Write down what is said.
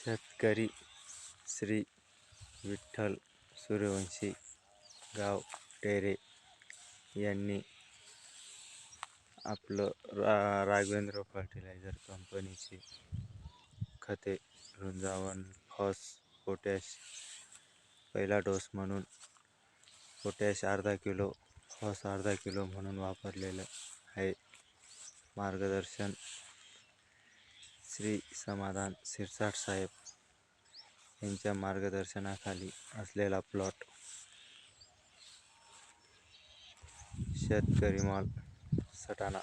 शेतकरी श्री विठ्ठल सूर्यवंशी गाव टेरे यांनी आपलं रा राघवेंद्र फर्टिलायझर कंपनीची खते रुंजावन फॉस पोटॅश पहिला डोस म्हणून पोटॅश अर्धा किलो फॉस अर्धा किलो म्हणून वापरलेलं आहे. मार्गदर्शन श्री समाधान शिरसाट साहेब यांच्या मार्गदर्शनाखाली असलेला प्लॉट शेतकरी माल सटाणा.